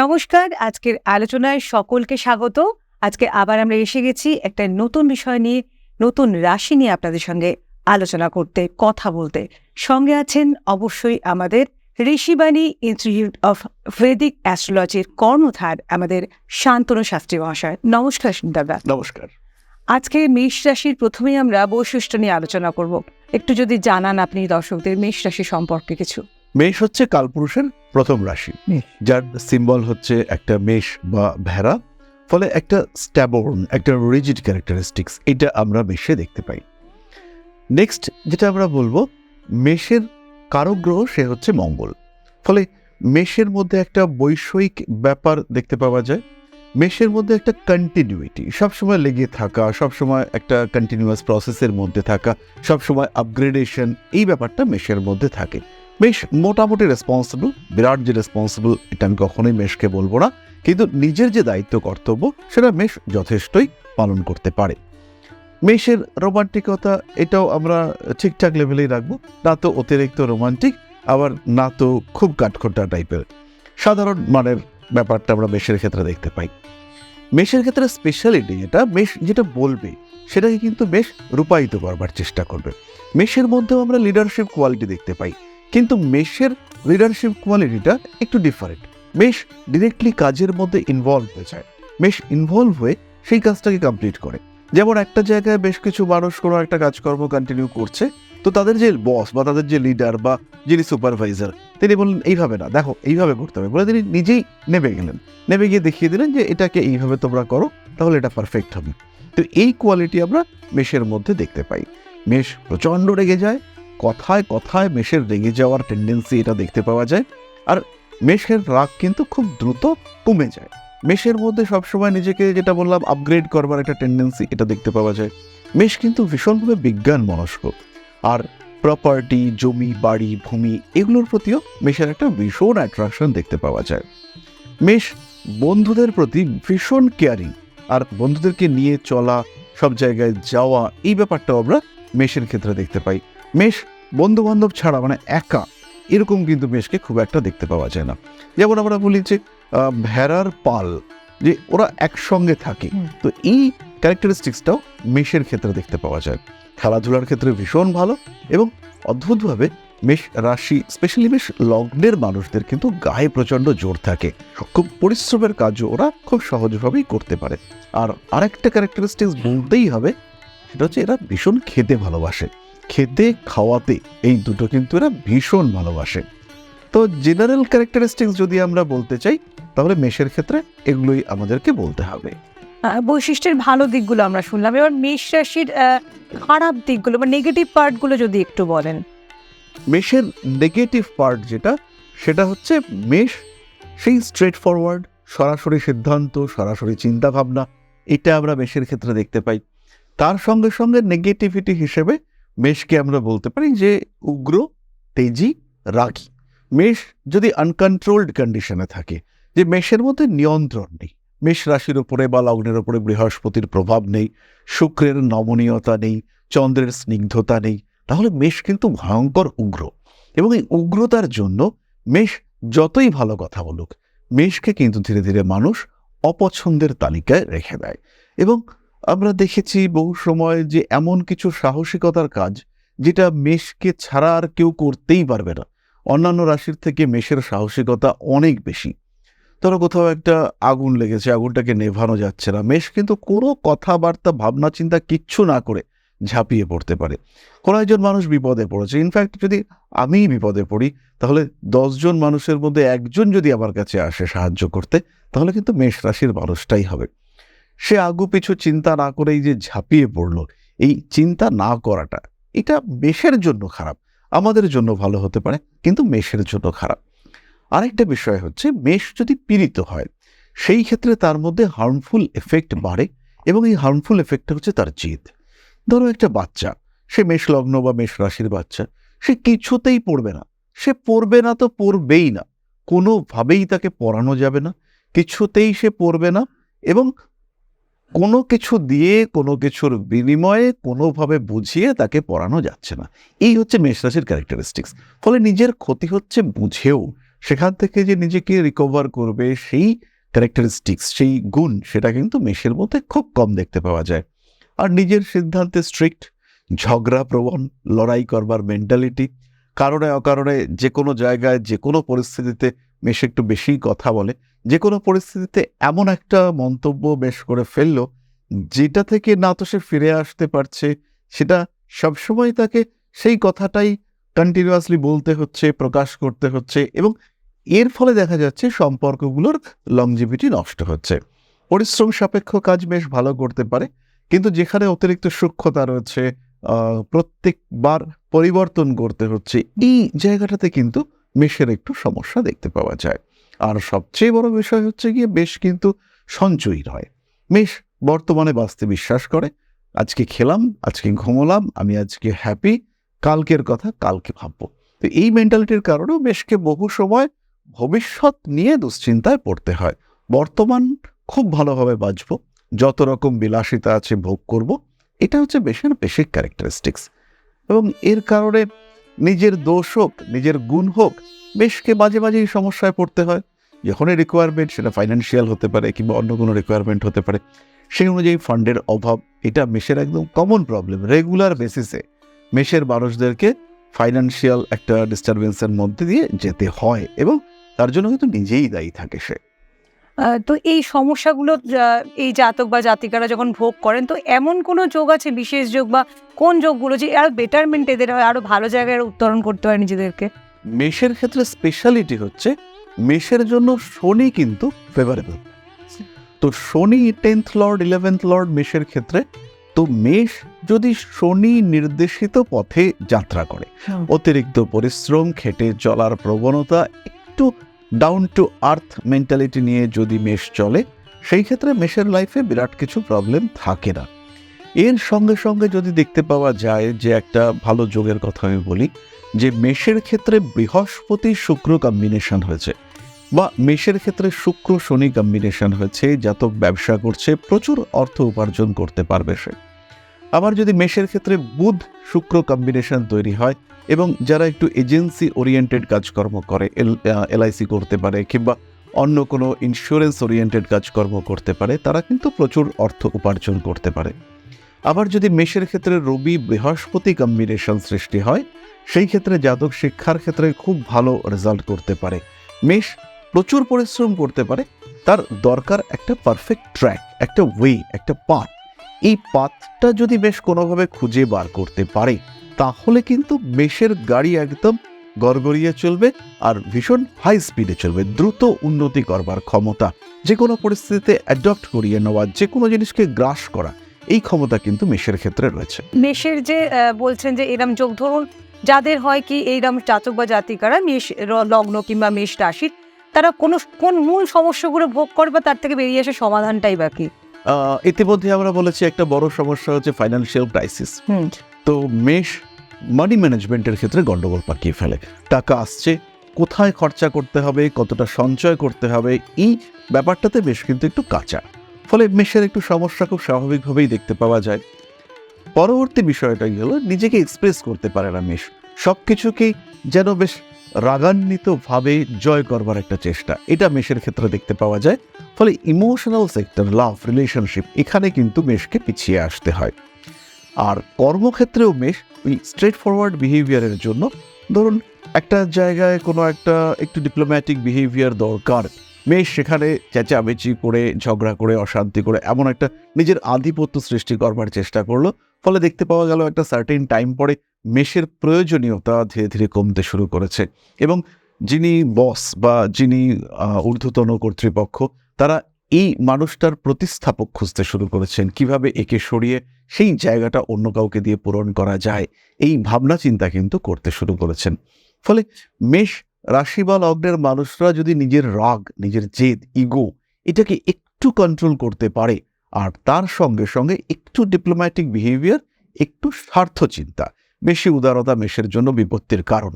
নমস্কার আজকের আলোচনায় সকলকে স্বাগত। আজকে আবার আমরা এসে গেছি একটা নতুন বিষয় নিয়ে নতুন রাশি নিয়ে আপনাদের সঙ্গে আলোচনা করতে কথা বলতে। সঙ্গে আছেন অবশ্যই আমাদের ঋষিবাণী ইনস্টিটিউট অফ ভেদিক অ্যাস্ট্রোলজির কর্ণধার আমাদের শান্তনু শাস্ত্রী মহাশয়। নমস্কার দাদা নমস্কার। আজকে মেষ রাশির প্রথমেই আমরা বৈশিষ্ট্য নিয়ে আলোচনা করব। একটু যদি জানান আপনি দর্শকদের মেষ রাশি সম্পর্কে কিছু। মেষ হচ্ছে কালপুরুষের প্রথম রাশি যার সিম্বল হচ্ছে একটা মেষ বা ভেড়া ফলে একটা স্ট্যাবর্ন একটা রিজিড ক্যারেক্টারিস্টিক্স এটা আমরা মেষে দেখতে পাই। নেক্সট যেটা আমরা বলব মেষের কারক গ্রহ সে হচ্ছে মঙ্গল ফলে মেষের মধ্যে একটা বৈষয়িক ব্যাপার দেখতে পাওয়া যায়। মেষের মধ্যে একটা কন্টিনিউইটি সবসময় লেগে থাকা সবসময় একটা কন্টিনিউয়াস প্রসেসের মধ্যে থাকা সবসময় আপগ্রেডেশন এই ব্যাপারটা মেষের মধ্যে থাকে। বেশ মোটামুটি রেসপন্সিবল বিরাট যে রেসপন্সিবল এটা আমি কখনোই মেষকে বলব না। কিন্তু নিজের যে দায়িত্ব, কর্তব্য, সেটা মেষ যথেষ্টই পালন করতে পারে। মেষের রোমান্টিকতা, এটাও আমরা ঠিকঠাক লেভেলেই রাখব। না তো অতিরিক্ত রোমান্টিক আবার না তো খুব কাঠখোট্টা টাইপের সাধারণ মানের ব্যাপারটা আমরা মেষের ক্ষেত্রে দেখতে পাই। মেষের ক্ষেত্রে স্পেশালিটি যেটা মেষ যেটা বলবে, সেটাকে কিন্তু বেশ রূপায়িত করবার চেষ্টা করবে। মেষের মধ্যেও আমরা লিডারশিপ কোয়ালিটি দেখতে পাই। কিন্তু মেষের লিডারশিপ কোয়ালিটিটা একটু ডিফারেন্ট মেষ ডিরেক্টলি কাজের মধ্যে ইনভলভ হয়ে যায়। মেষ ইনভলভ হয়ে সেই কাজটাকে কমপ্লিট করে। যেমন একটা জায়গায় বেশ কিছু মানুষ কোনো একটা কাজকর্ম কন্টিনিউ করছে, তো তাদের যে বস বা তাদের যে লিডার বা যিনি সুপারভাইজার তিনি বললেন, এইভাবে না, দেখো, এইভাবে করতে হবে। বলে তিনি নিজেই নেমে গেলেন। নেমে গিয়ে দেখিয়ে দিলেন যে, এটাকে এইভাবে তোমরা করো, তাহলে এটা পারফেক্ট হবে। তো এই কোয়ালিটি আমরা মেষের মধ্যে দেখতে পাই। মেষ প্রচণ্ড রেগে যায় কথায় কথায় মেষের রেগে যাওয়ার টেন্ডেন্সি এটা দেখতে পাওয়া যায়। আর মেষের রাগ কিন্তু খুব দ্রুত কমে যায়। মেষের মধ্যে সবসময় নিজেকে যেটা বললাম আপগ্রেড করবার একটা টেন্ডেন্সি এটা দেখতে পাওয়া যায়। মেষ কিন্তু ভীষণভাবে বিজ্ঞান মনস্ক। আর প্রপার্টি জমি, বাড়ি, ভূমি এগুলোর প্রতিও মেষের একটা ভীষণ অ্যাট্রাকশন দেখতে পাওয়া যায়। মেষ বন্ধুদের প্রতি ভীষণ কেয়ারিং আর বন্ধুদেরকে নিয়ে চলা, সব জায়গায় যাওয়া এই ব্যাপারটাও আমরা মেষের ক্ষেত্রে দেখতে পাই। মেষ বন্ধু বান্ধব ছাড়া মানে একা এরকম কিন্তু মেষকে খুব একটা দেখতে পাওয়া যায় না। যেমন আমরা বলি যে ভেড়ার পাল যে ওরা একসঙ্গে থাকে তো এই ক্যারেক্টারিস্টিক্সটাও মেষের ক্ষেত্রে দেখতে পাওয়া যায়। খেলাধুলার ক্ষেত্রে ভীষণ ভালো এবং অদ্ভুতভাবে মেষ রাশি স্পেশালি মেষ লগ্নের মানুষদের কিন্তু গায়ে প্রচণ্ড জোর থাকে। খুব পরিশ্রমের কাজও ওরা খুব সহজভাবেই করতে পারে। আর আরেকটা ক্যারেক্টারিস্টিক্স বলতেই হবে সেটা হচ্ছে এরা ভীষণ খেতে ভালোবাসে। খেতে খাওয়াতে এই দুটো কিন্তু এরা ভীষণ ভালোবাসে। তো জেনারেল ক্যারেক্টারিস্টিক্স যদি আমরা বলতে চাই তাহলে মেষের ক্ষেত্রে এগুলোই আমাদেরকে বলতে হবে। বৈশিষ্ট্যের ভালো দিকগুলো আমরা শুনলাম। এবার মেষ রাশির খারাপ দিকগুলো বা নেগেটিভ পার্টগুলো যদি একটু বলেন। মেষের নেগেটিভ পার্ট যেটা সেটা হচ্ছে মেষ সেই স্ট্রেট ফরওয়ার্ড সরাসরি সিদ্ধান্ত সরাসরি চিন্তাভাবনা এটা আমরা মেষের ক্ষেত্রে দেখতে পাই। তার সঙ্গে সঙ্গে নেগেটিভিটি হিসেবে মেষকে আমরা বলতে পারি যে উগ্র, তেজি, রাগী। মেষ যদি আনকন্ট্রোলড কন্ডিশনে থাকে, যে মেষের মধ্যে নিয়ন্ত্রণ নেই, মেষ রাশির ওপরে বা লগ্নের ওপরে বৃহস্পতির প্রভাব নেই, শুক্রের নমনীয়তা নেই, চন্দ্রের স্নিগ্ধতা নেই, তাহলে মেষ কিন্তু ভয়ঙ্কর উগ্র। এবং এই উগ্রতার জন্য মেষ যতই ভালো কথা বলুক, মেষকে কিন্তু ধীরে ধীরে মানুষ অপছন্দের তালিকায় রেখে দেয়। এবং আমরা দেখেছি বহু সময় যে এমন কিছু সাহসিকতার কাজ যেটা মেষকে ছাড়া আর কেউ করতেই পারবে না। অন্যান্য রাশির থেকে মেষের সাহসিকতা অনেক বেশি। ধরো কোথাও একটা আগুন লেগেছে, আগুনটাকে নেভানো যাচ্ছে না। মেষ কিন্তু কোনো কথাবার্তা, ভাবনা, চিন্তা কিচ্ছু না করে ঝাঁপিয়ে পড়তে পারে। কোনো একজন মানুষ বিপদে পড়েছে। ইনফ্যাক্ট যদি আমিই বিপদে পড়ি, তাহলে দশজন মানুষের মধ্যে একজন যদি আমার কাছে আসে সাহায্য করতে, তাহলে কিন্তু মেষ রাশির মানুষটাই হবে। সে আগু পিছু চিন্তা না করেই যে ঝাঁপিয়ে পড়ল, এই চিন্তা না করাটা, এটা মেষের জন্য খারাপ, আমাদের জন্য ভালো হতে পারে, কিন্তু মেষের জন্য খারাপ। আরেকটা বিষয় হচ্ছে, মেষ যদি পীড়িত হয়, সেই ক্ষেত্রে তার মধ্যে হার্মফুল এফেক্ট বাড়ে এবং এই হার্মফুল এফেক্টটা হচ্ছে তার জিদ। ধরো একটা বাচ্চা, সে মেষ লগ্ন বা মেষ রাশির বাচ্চা, সে কিছুতেই পড়বে না, সে পড়বে না তো পড়বেই না, কোনোভাবেই তাকে পড়ানো যাবে না, কিছুতেই সে পড়বে না এবং কোনো কিছু দিয়ে, কোনো কিছুর বিনিময়ে, কোনোভাবে বুঝিয়ে তাকে পড়ানো যাচ্ছে না। এই হচ্ছে মেষ রাশির ক্যারেক্টারিস্টিক্স ফলে নিজের ক্ষতি হচ্ছে বুঝেও, সেখান থেকে যে নিজেকে রিকভার করবে, সেই ক্যারেক্টারিস্টিক্স সেই গুণ, সেটা কিন্তু মেষের মধ্যে খুব কম দেখতে পাওয়া যায়। আর নিজের সিদ্ধান্তে স্ট্রিক্ট ঝগড়া প্রবণ লড়াই করবার মেন্টালিটি কারণে অকারণে যে কোনো জায়গায় যে কোনো পরিস্থিতিতে মেশ একটু বেশি কথা বলে। যে কোনো পরিস্থিতিতে এমন একটা মন্তব্য বেশ করে ফেলল, যেটা থেকে না তো সে ফিরে আসতে পারছে, সেটা সবসময় তাকে সেই কথাটাই কন্টিনিউয়াসলি বলতে হচ্ছে, প্রকাশ করতে হচ্ছে এবং এর ফলে দেখা যাচ্ছে সম্পর্কগুলোর লংজিভিটি নষ্ট হচ্ছে। পরিশ্রম সাপেক্ষ কাজ বেশ ভালো করতে পারে, কিন্তু যেখানে অতিরিক্ত সূক্ষ্মতা রয়েছে প্রত্যেকবার পরিবর্তন করতে হচ্ছে, এই জায়গাটাতে কিন্তু মেশের একটু সমস্যা দেখতে পাওয়া যায়। আর সবচেয়ে বড় বিষয় হচ্ছে গিয়ে বেশ কিন্তু সঞ্চয়ী নয় মেষ বর্তমানে বাঁচতে বিশ্বাস করে। আজকে খেলাম, আজকে ঘুমোলাম, আমি আজকে হ্যাপি কালকের কথা কালকে ভাববো। তো এই মেন্টালিটির কারণেও বেশকে বহু সময় ভবিষ্যৎ নিয়ে দুশ্চিন্তায় পড়তে হয়। বর্তমান খুব ভালোভাবে বাঁচবো, যত রকম বিলাসিতা আছে ভোগ করব, এটা হচ্ছে বেশের বেসিক ক্যারেক্টারিস্টিক্স এবং এর কারণে নিজের দোষ হোক, নিজের গুণ হোক, বেশকে মাঝে মাঝে এই সমস্যায় পড়তে হয়। যখনই রিকোয়ারমেন্ট সেটা ফাইন্যান্সিয়াল হতে পারে কিংবা অন্য কোনো রিকোয়ারমেন্ট হতে পারে সেই অনুযায়ী ফান্ডের অভাব এটা মেশের একদম কমন প্রবলেম রেগুলার বেসিসে মেশের মানুষদেরকে ফাইন্যান্সিয়াল একটা ডিস্টারবেন্সের মধ্যে দিয়ে যেতে হয় এবং তার জন্য কিন্তু নিজেই দায়ী থাকে সে। তো এই সমস্যাগুলো এই জাতক বা জাতিকারা যখন ভোগ করেন তো এমন কোনো যোগ আছে বিশেষ যোগ বা কোন যোগগুলো যে আরও বেটারমেন্ট এদের হয় আরও ভালো জায়গায় উত্তরণ করতে হয় নিজেদেরকে? মেষের ক্ষেত্রে স্পেশালিটি হচ্ছে মেষের জন্য শনি কিন্তু ফেভারেবল তো শনি টেন্থ লর্ড ইলেভেন্থ লর্ড মেষের ক্ষেত্রে তো মেষ যদি শনি নির্দেশিত পথে যাত্রা করে অতিরিক্ত পরিশ্রম খেটে চলার প্রবণতা একটু ডাউন টু আর্থ মেন্টালিটি নিয়ে যদি মেষ চলে সেই ক্ষেত্রে মেষের লাইফে বিরাট কিছু প্রবলেম থাকে না। এর সঙ্গে সঙ্গে যদি দেখতে পাওয়া যায় যে একটা ভালো যোগের কথা আমি বলি যে মেষের ক্ষেত্রে বৃহস্পতি শুক্র কম্বিনেশন হয়েছে। বা মেষের ক্ষেত্রে শুক্র, শনি কম্বিনেশন হয়েছে, জাতক ব্যবসা করছে, প্রচুর অর্থ উপার্জন করতে পারবে সে। আবার যদি মেষের ক্ষেত্রে বুধ, শুক্র কম্বিনেশন তৈরি হয় এবং যারা একটু এজেন্সি ওরিয়েন্টেড কাজকর্ম করে এলআইসি করতে পারে কিংবা অন্য কোনো ইন্স্যুরেন্স ওরিয়েন্টেড কাজকর্ম করতে পারে, তারা কিন্তু প্রচুর অর্থ উপার্জন করতে পারে। আবার যদি মেষের ক্ষেত্রে রবি, বৃহস্পতি কম্বিনেশন সৃষ্টি হয়, সেই ক্ষেত্রে জাতক শিক্ষার ক্ষেত্রে খুব ভালো রেজাল্ট করতে পারে। মেষ প্রচুর পরিশ্রম করতে পারে, তার দরকার একটা পারফেক্ট ট্র্যাক একটা ওয়ে একটা পাথ এই পাথটা যদি বেশ কোনোভাবে খুঁজে বার করতে পারে, তাহলে কিন্তু মেষের গাড়ি একদম গড়গড়িয়ে চলবে আর ভীষণ হাই স্পিডে চলবে, দ্রুত উন্নতি করবার ক্ষমতা। যে কোনো পরিস্থিতিতে অ্যাডপ্ট করিয়ে নেওয়া, যে কোনো জিনিসকে গ্রাস করা, এই ক্ষমতা কিন্তু মেষের ক্ষেত্রে রয়েছে। মেষের যে বলছেন যে এরম যোগ ধরুন, যাদের হয় কি এইরকম জাতক বা জাতিকারা মেষ লগ্ন কিংবা মেষ রাশির তারা কোনো কোন মূল সমস্যাগুলো ভোগ করে বা তার থেকে বেরিয়ে আসে সমাধানটাই বাকি ইতিমধ্যে আমরা বলেছি একটা বড় সমস্যা হচ্ছে ফাইন্যান্সিয়াল ক্রাইসিস হুম। তো মেষ মানি ম্যানেজমেন্টের ক্ষেত্রে গন্ডগোল পাকিয়ে ফেলে। টাকা আসছে কোথায় খরচা করতে হবে কতটা সঞ্চয় করতে হবে এই ব্যাপারটাতে বেশ কিন্তু একটু কাঁচা। ফলে মেষের একটু সমস্যা খুব স্বাভাবিকভাবেই দেখতে পাওয়া যায়। পরবর্তী বিষয়টা হলো নিজেকে এক্সপ্রেস করতে পারে না মেষ। সব কিছুকেই যেন বেশ রাগান্বিতভাবে জয় করবার একটা চেষ্টা। এটা মেষের ক্ষেত্রে দেখতে পাওয়া যায়। ফলে ইমোশনাল সেক্টর লাভ রিলেশনশিপ এখানে কিন্তু মেষকে পিছিয়ে আসতে হয়। আর কর্মক্ষেত্রেও মেষ ওই স্ট্রেট ফরওয়ার্ড বিহেভিয়ারের জন্য, ধরুন একটা জায়গায় কোনো একটা একটু ডিপ্লোম্যাটিক বিহেভিয়ার দরকার, মেষ সেখানে চেঁচামেচি করে, ঝগড়া করে, অশান্তি করে, এমন একটা নিজের আধিপত্য সৃষ্টি করবার চেষ্টা করল। ফলে দেখতে পাওয়া গেল একটা সার্টেন টাইম পরে মেষের প্রয়োজনীয়তা ধীরে ধীরে কমতে শুরু করেছে এবং যিনি বস বা যিনি ঊর্ধ্বতন কর্তৃপক্ষ, তারা এই মানুষটার প্রতিস্থাপক খুঁজতে শুরু করেছেন। কীভাবে একে সরিয়ে সেই জায়গাটা অন্য কাউকে দিয়ে পূরণ করা যায়, এই ভাবনা চিন্তা কিন্তু করতে শুরু করেছেন। ফলে মেষ রাশি বা লগ্নের মানুষরা যদি নিজের রাগ, নিজের জেদ, ইগো এটাকে একটু কন্ট্রোল করতে পারে, আর তার সঙ্গে সঙ্গে একটু ডিপ্লোম্যাটিক বিহেভিয়ার একটু স্বার্থ চিন্তা বেশি উদারতা মেষের জন্য বিপত্তির কারণ।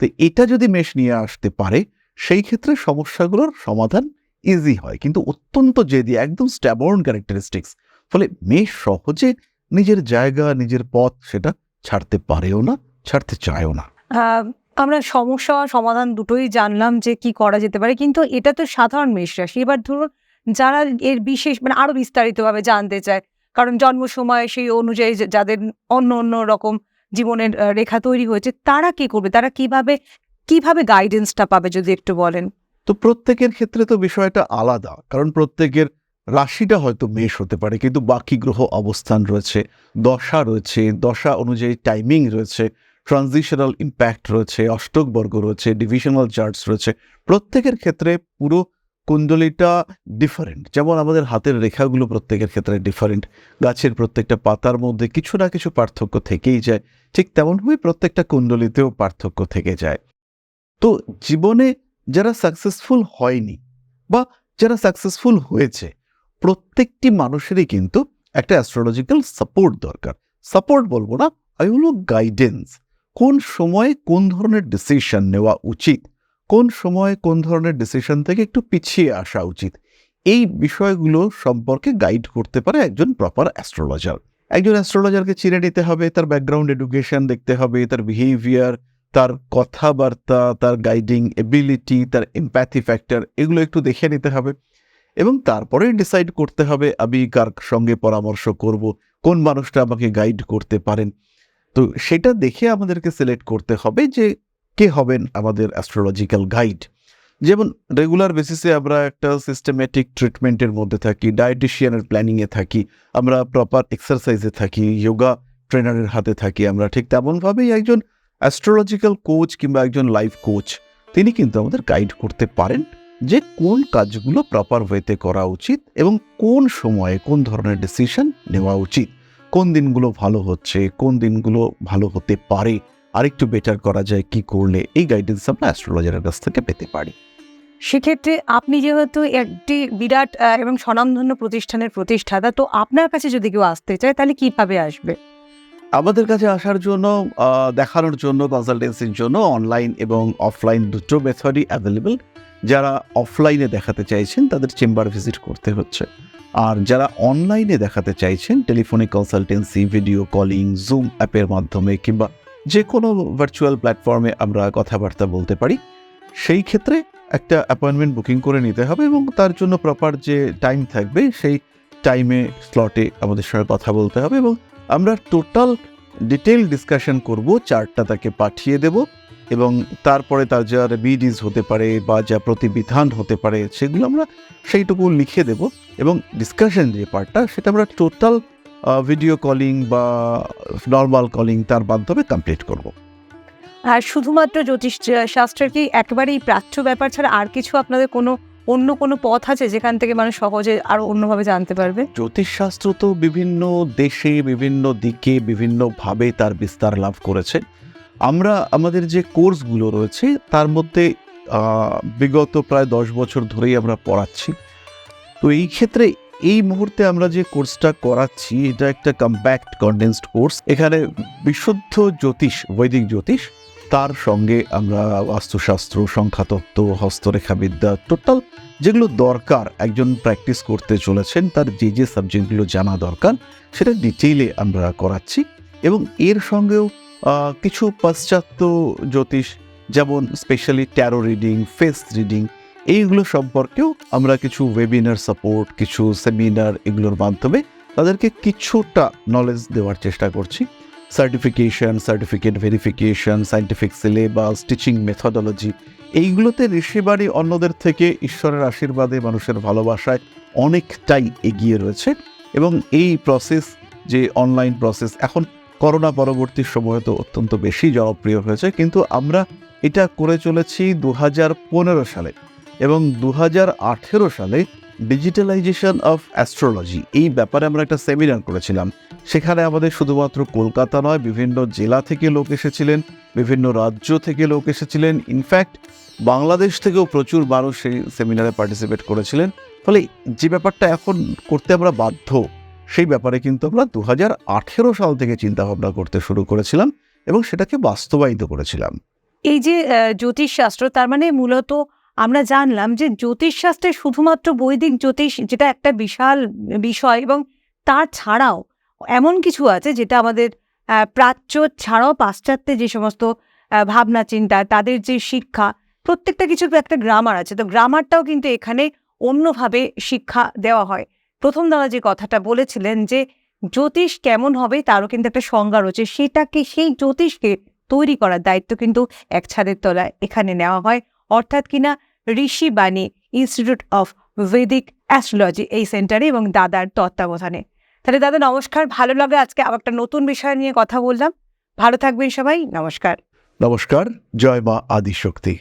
তো এটা যদি মেষ নিয়ে আসতে পারে, সেই ক্ষেত্রে সমস্যাগুলোর সমাধান ইজি হয়। কিন্তু অত্যন্ত জেদি, একদম স্ট্যাবর্ন ক্যারেক্টারিস্টিক্স ফলে মেষ সহজে নিজের জায়গা, নিজের পথ সেটা ছাড়তে পারেও না, ছাড়তে চায়ও না। আমরা সমস্যা সমাধান দুটোই জানলাম যে কি করা যেতে পারে, কিন্তু এটা তো সাধারণ মেষ রাশি। এবার ধরুন, যারা এর বিশেষ মানে আরও বিস্তারিতভাবে জানতে চায়, কারণ জন্ম সময় সেই অনুযায়ী যাদের অন্য অন্য রকম জীবনের রেখা তৈরি হয়েছে, তারা কি করবে? তারা কীভাবে কীভাবে গাইডেন্সটা পাবে যদি একটু বলেন? তো প্রত্যেকের ক্ষেত্রে তো বিষয়টা আলাদা, কারণ প্রত্যেকের রাশিটা হয়তো মেষ হতে পারে, কিন্তু বাকি গ্রহ অবস্থান রয়েছে, দশা রয়েছে, দশা অনুযায়ী টাইমিং রয়েছে ট্রানজিশনাল ইম্প্যাক্ট রয়েছে, অষ্টক বর্গ রয়েছে ডিভিশনাল চার্টস রয়েছে, প্রত্যেকের ক্ষেত্রে পুরো কুণ্ডলিটা ডিফারেন্ট যেমন আমাদের হাতের রেখাগুলো প্রত্যেকের ক্ষেত্রে ডিফারেন্ট গাছের প্রত্যেকটা পাতার মধ্যে কিছু না কিছু পার্থক্য থেকেই যায়। ঠিক তেমনভাবে প্রত্যেকটা কুণ্ডলিতেও পার্থক্য থেকে যায়। তো জীবনে যারা সাকসেসফুল হয়নি বা যারা সাকসেসফুল হয়েছে, প্রত্যেকটি মানুষেরই কিন্তু একটা অ্যাস্ট্রোলজিক্যাল সাপোর্ট দরকার। সাপোর্ট বলব না আমি বলব গাইডেন্স কোন সময়ে কোন ধরনের ডিসিশন নেওয়া উচিত? কোন সময়ে কোন ধরনের ডিসিশন থেকে একটু পিছিয়ে আসা উচিত? এই বিষয়গুলো সম্পর্কে গাইড করতে পারে একজন প্রপার অ্যাস্ট্রোলজার একজন অ্যাস্ট্রোলজারকে চিনে নিতে হবে, তার ব্যাকগ্রাউন্ড এডুকেশন দেখতে হবে, তার বিহেভিয়ার তার কথাবার্তা, তার গাইডিং এবিলিটি তার এমপ্যাথি ফ্যাক্টর এগুলো একটু দেখে নিতে হবে। এবং তারপরে ডিসাইড করতে হবে, আমি কার সঙ্গে পরামর্শ করব, কোন মানুষটা আমাকে গাইড করতে পারেন। তো সেটা দেখে আমাদেরকে সিলেক্ট করতে হবে যে কে হবেন আমাদের অ্যাস্ট্রোলজিক্যাল গাইড যেমন রেগুলার বেসিসে আমরা একটা সিস্টেমেটিক ট্রিটমেন্টের মধ্যে থাকি ডায়েটিশিয়ানের প্ল্যানিংয়ে থাকি, আমরা প্রপার এক্সারসাইজে থাকি যোগা ট্রেনারের হাতে থাকি, আমরা ঠিক তেমনভাবেই একজন অ্যাস্ট্রোলজিক্যাল কোচ কিংবা একজন লাইফ কোচ তিনি কিন্তু আমাদের গাইড করতে পারেন যে কোন কাজগুলো প্রপার ওয়েতে করা উচিত এবং কোন সময়ে কোন ধরনের ডিসিশন নেওয়া উচিত। কোন দিনগুলো ভালো হচ্ছে, কোন দিনগুলো ভালো হতে পারে আরেকটু বেটার করা যায় কি করলে এই গাইডেন্স আমরা অ্যাস্ট্রোলজারের কাছ থেকে পেতে পারি। সেক্ষেত্রে আপনি যেহেতু একটি বিরাট এবং স্বনামধন্য প্রতিষ্ঠানের প্রতিষ্ঠাতা তো আপনার কাছে যদি কেউ আসতে চায় তাহলে কীভাবে আসবে? আমাদের কাছে আসার জন্য দেখানোর জন্য কনসালটেন্সির জন্য অনলাইন এবং অফলাইন দুটো মেথডই অ্যাভেলেবেল যারা অফলাইনে দেখাতে চাইছেন তাদের চেম্বার ভিজিট করতে হচ্ছে। আর যারা অনলাইনে দেখাতে চাইছেন telephonic consultancy video calling Zoom অ্যাপের মাধ্যমে কিংবা যে কোনো ভার্চুয়াল প্ল্যাটফর্মে আমরা কথাবার্তা বলতে পারি। সেই ক্ষেত্রে একটা অ্যাপয়েন্টমেন্ট বুকিং করে নিতে হবে এবং তার জন্য প্রপার যে টাইম থাকবে, সেই টাইমে স্লটে আমাদের সঙ্গে কথা বলতে হবে এবং আমরা টোটাল ডিটেল ডিসকাশন করব চার্টটা তাকে পাঠিয়ে দেব এবং তারপরে তার যা রেমিডিজ হতে পারে বা যা প্রতিবিধান হতে পারে, সেগুলো আমরা সেইটুকু লিখে দেব এবং ডিসকাশন যে পার্টটা সেটা আমরা টোটাল ভিডিও কলিং বা নর্মাল কলিং তার মাধ্যমে কমপ্লিট করব। আর শুধুমাত্র জ্যোতিষ শাস্ত্রের কি একেবারেই প্রাচ্য ব্যাপার ছাড়া আর কিছু আপনাদের কোনো অন্য কোনো পথ আছে যেখান থেকে মানুষ সহজে আরও অন্যভাবে জানতে পারবে? জ্যোতিষশাস্ত্র তো বিভিন্ন দেশে বিভিন্ন দিকে বিভিন্নভাবে তার বিস্তার লাভ করেছে। আমরা আমাদের যে কোর্সগুলো রয়েছে তার মধ্যে বিগত প্রায় দশ বছর ধরেই আমরা পড়াচ্ছি। তো এই ক্ষেত্রে এই মুহূর্তে আমরা যে কোর্সটা করাচ্ছি, এটা একটা কম্প্যাক্ট কন্ডেন্সড কোর্স এখানে বিশুদ্ধ জ্যোতিষ, বৈদিক জ্যোতিষ, তার সঙ্গে আমরা বাস্তুশাস্ত্র, সংখ্যাতত্ত্ব, হস্তরেখাবিদ্যা টোটাল যেগুলো দরকার, একজন প্র্যাকটিস করতে চলেছেন, তার যে যে সাবজেক্টগুলো জানা দরকার, সেটা ডিটেইলে আমরা করাচ্ছি। এবং এর সঙ্গেও কিছু পাশ্চাত্য জ্যোতিষ, যেমন specially tarot reading face reading এইগুলো সম্পর্কেও আমরা কিছু ওয়েবিনার সাপোর্ট কিছু সেমিনার এগুলোর মাধ্যমে তাদেরকে কিছুটা নলেজ দেওয়ার চেষ্টা করছি। Certification certificate verification scientific syllabus teaching methodology এইগুলোতে ঋষিবাড়ি অন্যদের থেকে ঈশ্বরের আশীর্বাদে, মানুষের ভালোবাসায় অনেকটাই এগিয়ে রয়েছে এবং এই প্রসেস যে অনলাইন প্রসেস এখন করোনা পরবর্তী সময়ে তো অত্যন্ত বেশি জনপ্রিয় হয়েছে, কিন্তু আমরা এটা করে চলেছি দু সালে। এবং দু হাজার আঠেরো সালে ডিজিটালাইজেশন অফ অ্যাস্ট্রোলজি, এই ব্যাপারে আমরা একটা সেমিনার করেছিলাম। সেখানে আমাদের শুধুমাত্র কলকাতা নয়, বিভিন্ন জেলা থেকে লোক এসেছিলেন, বিভিন্ন রাজ্য থেকে লোক এসেছিলেন। ইনফ্যাক্ট বাংলাদেশ থেকেও প্রচুর মানুষ সেই সেমিনারে পার্টিসিপেট করেছিলেন। ফলে যে ব্যাপারটা এখন করতে আমরা বাধ্য, সেই ব্যাপারে কিন্তু আমরা দু হাজার আঠেরো সাল থেকে চিন্তা ভাবনা করতে শুরু করেছিলাম এবং সেটাকে বাস্তবায়িত করেছিলাম। এই যে জ্যোতিষশাস্ত্র, তার মানে মূলত আমরা জানলাম যে জ্যোতিষশাস্ত্রে শুধুমাত্র বৈদিক জ্যোতিষ যেটা একটা বিশাল বিষয় এবং তার ছাড়াও এমন কিছু আছে যেটা আমাদের প্রাচ্য ছাড়াও পাশ্চাত্যে যে সমস্ত ভাবনা চিন্তা, তাদের যে শিক্ষা, প্রত্যেকটা কিছুর একটা গ্রামার আছে। তো গ্রামারটাও কিন্তু এখানে অন্যভাবে শিক্ষা দেওয়া হয়। প্রথম দাদা যে কথাটা বলেছিলেন যে জ্যোতিষ কেমন হবে তারও কিন্তু একটা সংজ্ঞা রয়েছে। সেটাকে, সেই জ্যোতিষকে তৈরি করার দায়িত্ব কিন্তু এক ছাদের তলায় এখানে নেওয়া হয়। অর্থাৎ কিনা ঋষি বাণী ইনস্টিটিউট অফ ভেদিক অ্যাস্ট্রোলজি এই সেন্টারে এবং দাদার তত্ত্বাবধানে। তাহলে দাদা, নমস্কার, ভালো লাগে আজকে আবার একটা নতুন বিষয় নিয়ে কথা বললাম। ভালো থাকবেন সবাই, নমস্কার। নমস্কার, জয় মা আদিশক্তি।